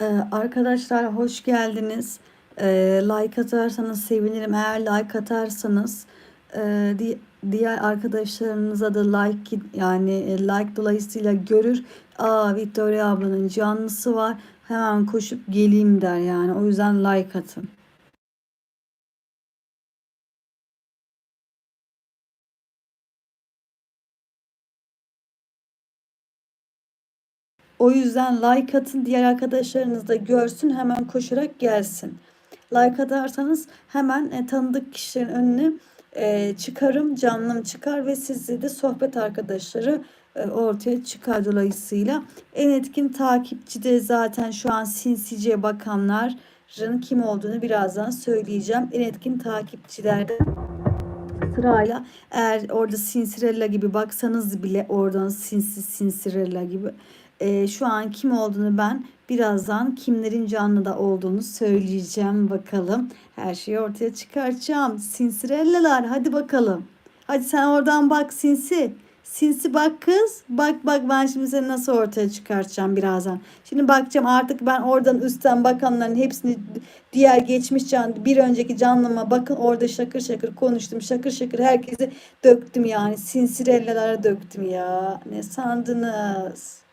Ee, arkadaşlar hoş geldiniz. Ee, like atarsanız sevinirim. Eğer like atarsanız e, di- diğer arkadaşlarınıza da like yani e, like dolayısıyla görür. Aa Victoria ablanın canlısı var. Hemen koşup geleyim der yani. O yüzden like atın. O yüzden like atın diğer arkadaşlarınız da görsün hemen koşarak gelsin. Like atarsanız hemen e, tanıdık kişilerin önüne e, çıkarım canlım çıkar ve sizde de sohbet arkadaşları e, ortaya çıkar dolayısıyla. En etkin takipçi de zaten şu an sinsice bakanların kim olduğunu birazdan söyleyeceğim. En etkin takipçilerde sırayla eğer orada Sinsirella gibi baksanız bile oradan Sinsi Sinsirella gibi e, şu an kim olduğunu ben birazdan kimlerin canlıda olduğunu söyleyeceğim bakalım. Her şeyi ortaya çıkartacağım. Sinsirellalar hadi bakalım. Hadi sen oradan bak Sinsi. Sinsi bak kız. Bak bak ben şimdi seni nasıl ortaya çıkartacağım birazdan. Şimdi bakacağım artık ben oradan üstten bakanların hepsini diğer geçmiş can bir önceki canlıma bakın orada şakır şakır konuştum. Şakır şakır herkese döktüm yani. Sinsirellalara döktüm ya. Ne sandınız?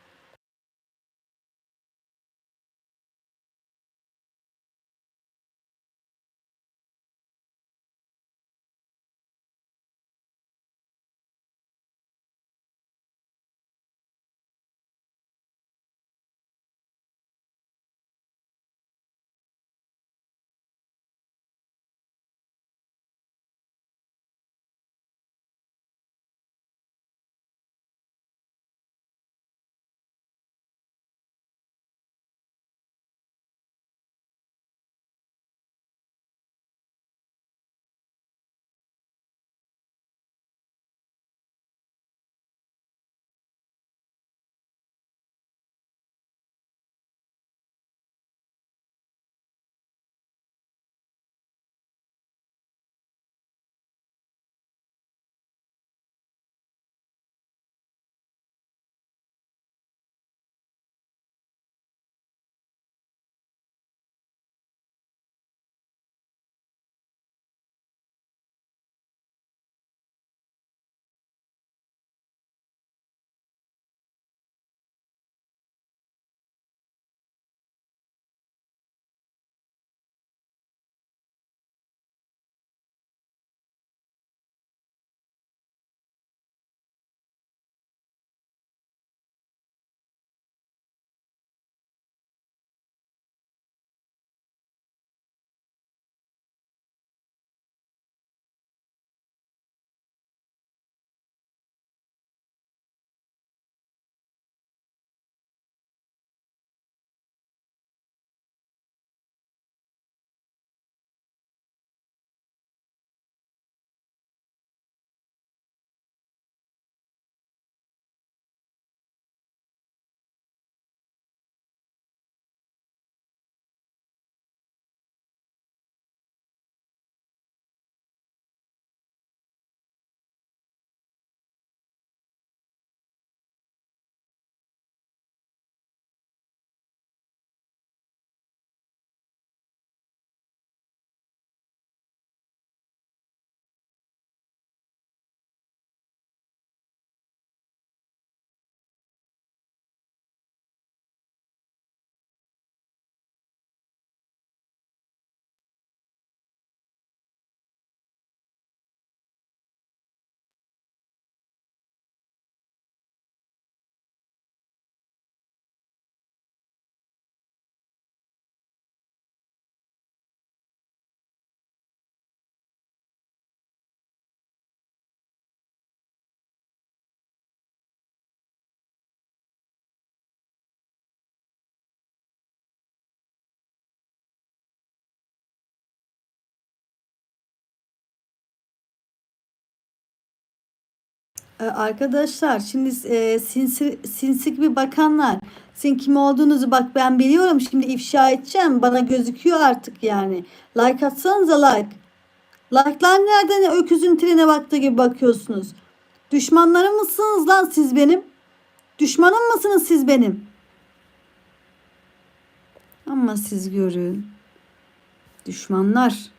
Arkadaşlar şimdi e, sinsi, sinsi gibi bakanlar sizin kim olduğunuzu bak ben biliyorum şimdi ifşa edeceğim bana gözüküyor artık yani. Like atsanıza like. Like'lar nereden öküzün trene baktığı gibi bakıyorsunuz. Düşmanlarım mısınız lan siz benim? Düşmanım mısınız siz benim? Ama siz görün. Düşmanlar